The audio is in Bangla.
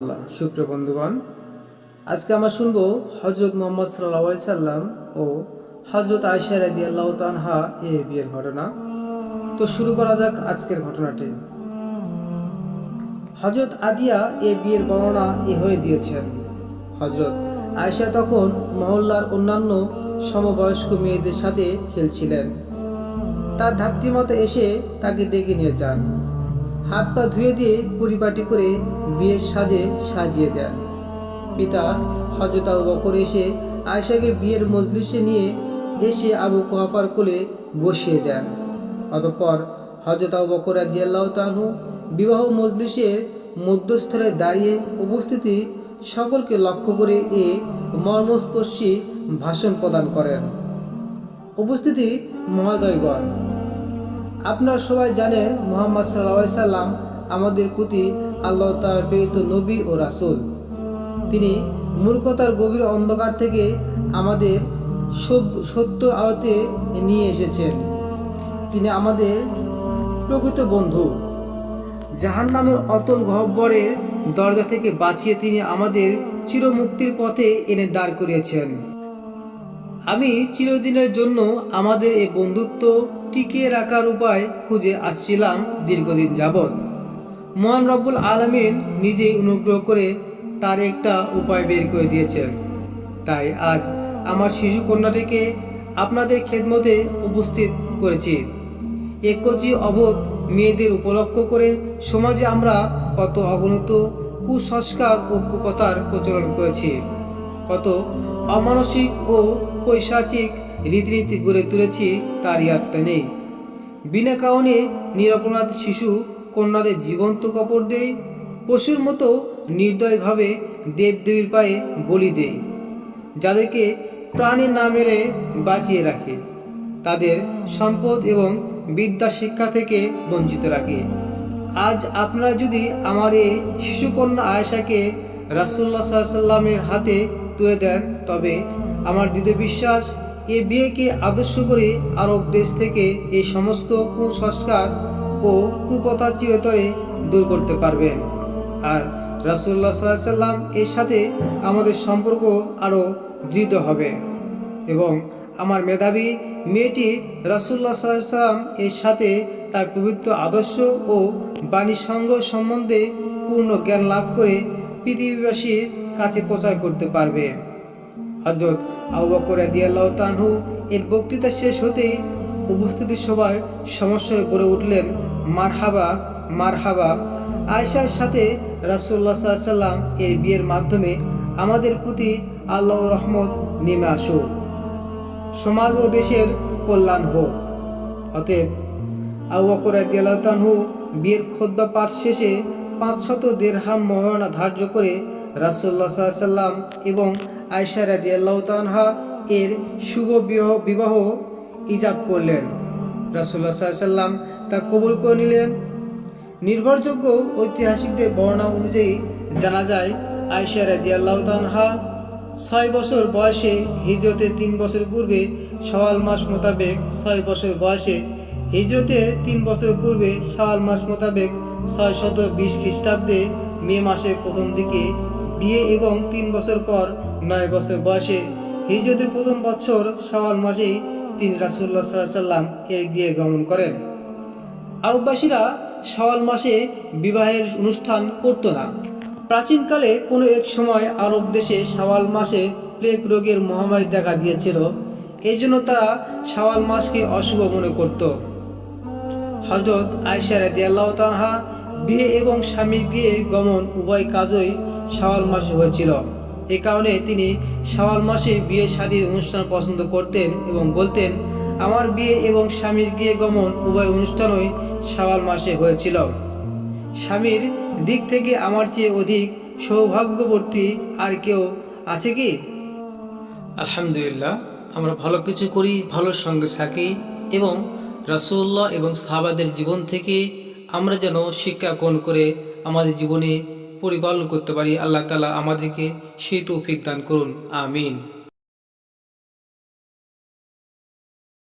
আল্লাহ, সুপ্রিয় বন্ধুগণ, আজকে আমরা শুনব হজরত মোহাম্মদ সাল্লাহ সাল্লাম ও হজরত আয়সা রাদি আল্লাহ তানহা এর বিয়ের ঘটনা। তো শুরু করা যাক আজকের ঘটনাটি। হজরত আদিয়া এ বিয়ের বর্ণনা এ হয়ে দিয়েছেন। হজরত আয়সা তখন মহল্লার অন্যান্য সমবয়স্ক মেয়েদের সাথে খেলছিলেন। তার ধাত্রীমতো এসে তাকে ডেকে নিয়ে যান। হাত পা ধুয়ে দিয়ে পরিপাটি করে বিয়ের সাজে সাজিয়ে দেন। পিতা হজরত আবু বকর এসে আয়সাকে বিয়ের মজলিসে নিয়ে এসে আবু কোহাপার কোলে বসিয়ে দেন। অতঃপর হজরত আবু বকর আদিয়াল্লাহ তাহু বিবাহ মজলিসের মধ্যস্থলে দাঁড়িয়ে উপস্থিতি সকলকে লক্ষ্য করে এ মর্মস্পর্শী ভাষণ প্রদান করেন। উপস্থিতি মহোদয়গণ আপনারা সবাই জানেন মোহাম্মদ সাল্লা সাল্লাম আমাদের প্রতি আল্লাহ তার প্রেরিত নবী ও রাসূল। তিনি মূর্খতার গভীর অন্ধকার থেকে আমাদের সত্য আলোতে নিয়ে এসেছেন। তিনি আমাদের প্রকৃত বন্ধু। জাহান নামের অতল গহ্বরের দরজা থেকে বাঁচিয়ে তিনি আমাদের চিরমুক্তির পথে এনে দাঁড় করিয়েছেন। আমি চিরদিনের জন্য আমাদের এই বন্ধুত্ব টিকিয়ে রাখার উপায় খুঁজে আসছিলাম দীর্ঘদিন যাবৎ। মহান রব্বুল আলমিন নিজেই অনুগ্রহ করে তার একটা উপায় বের করে দিয়েছেন। তাই আজ আমার শিশু কন্যাটিকে আপনাদের খেদমতে উপস্থিত করেছি। একচি অবোধ মেয়েদের উপলক্ষ করে সমাজে আমরা কত অগণিত কুসংস্কার ও কুপতার প্রচলন করেছি। কত অমানসিক ও পৈশাচিক রীতিনীতি গড়ে তুলেছি তার আত্মা নেই। বিনা কারণে নিরপরাধ শিশু কন্যাদের জীবন্ত কপড় দেয়, পশুর মতো নির্দয়ভাবে দেবদেবীর পায়ে বলি দেয়, যাদেরকে প্রাণের না মেরে বাঁচিয়ে রাখে, তাদের সম্পদ এবং বিদ্যা শিক্ষা থেকে বঞ্চিত রাখে। আজ আপনারা যদি আমার এই শিশুকন্যা আয়েশাকে রাসুল্লাহ সাল্লামের হাতে তুলে দেন, তবে আমার দৃঢ় বিশ্বাস, এ বিয়েকে আদর্শ করে আরব দেশ থেকে এই সমস্ত কুসংস্কার ও কুপথা চিরতরে দূর করতে পারবেন। আর রাসুল্লাহ সাল্লাম এর সাথে আমাদের সম্পর্ক আরও দৃঢ় হবে। এবং আমার মেধাবী মেয়েটি রাসুল্লাহ সাল্লাম এর সাথে তার পবিত্র আদর্শ ও বাণী সংগ্রহ সম্বন্ধে পূর্ণ জ্ঞান লাভ করে পৃথিবীবাসীর কাছে প্রচার করতে পারবে। হজরত আবু বকর দিয়াল্লাহ তানহু এর বক্তৃতা শেষ হতেই উপস্থিতি সবাই সমস্যায় পড়ে উঠলেন। মারহাবা মারহাবা। আয়সার সাথে রাসুল্লাহ সাল্লাম এর বিয়ের মাধ্যমে আমাদের প্রতি আল্লাহ রহমত নেমে আসুক। সমাজ ও দেশের কল্যাণ হোক। অতএব আবু বকর রাদিয়াল্লাহু তাআনহু বিয়ের খোদ্া পাঠ শেষে পাঁচশত দেড়হাম মহারণা ধার্য করে রাসুল্লাহ সাল্লাম এবং আয়সা রাদিয়াল্লাহু তাআনহা এর শুভ বিবাহ ইজাব করলেন। রাসুল্লাহ সাল্লাম তা কবুল করে নিলেন। নির্ভরযোগ্য ঐতিহাসিকদের বর্ণনা অনুযায়ী জানা যায় আয়সা রাদিয়াল্লাহু তাআনহা ছয় বছর বয়সে হিজরতের তিন বছর পূর্বে সওয়াল মাস মোতাবেক ছয় বছর বয়সে হিজরতের তিন বছর পূর্বে সওয়াল মাস মোতাবেক ছয় শত বিশ খ্রিস্টাব্দে মে মাসের প্রথম দিকে বিয়ে এবং তিন বছর পর নয় বছর বয়সে হিজরতের প্রথম বছর সওয়াল মাসেই তিনি রাসুল্লাহ সাল্লাম এর গিয়ে গমন করেন। আরববাসীরা সওয়াল মাসে বিবাহের অনুষ্ঠান করত না। প্রাচীনকালে কোনো এক সময় আরব দেশে সওয়াল মাসে প্লেগ রোগের মহামারী দেখা দিয়েছিল। এই জন্য তারা শাওয়াল মাসকে অশুভ মনে করত। হজরত আয়সা রাদিয়াল্লাহু তাআলা বিয়ে এবং স্বামীর বিয়ে, গমন উভয় কাজই সওয়াল মাসে হয়েছিল। এ কারণে তিনি সওয়াল মাসে বিয়ে শাদীর অনুষ্ঠান পছন্দ করতেন এবং বলতেন, আমার বিয়ে এবং স্বামীর গিয়ে গমন উভয় অনুষ্ঠানই সওয়াল মাসে হয়েছিল। স্বামীর দিক থেকে আমার চেয়ে অধিক সৌভাগ্যবর্তী আর কেউ আছে কি? আলহামদুলিল্লাহ, আমরা ভালো কিছু করি, ভালো সঙ্গে থাকি এবং রাসুল্লাহ এবং সাহাবাদের জীবন থেকে আমরা যেন শিক্ষা গ্রহণ করে আমাদের জীবনে পরিপালন করতে পারি, আল্লাহ তালা আমাদেরকে সেই তৌফিক দান করুন, আমিন।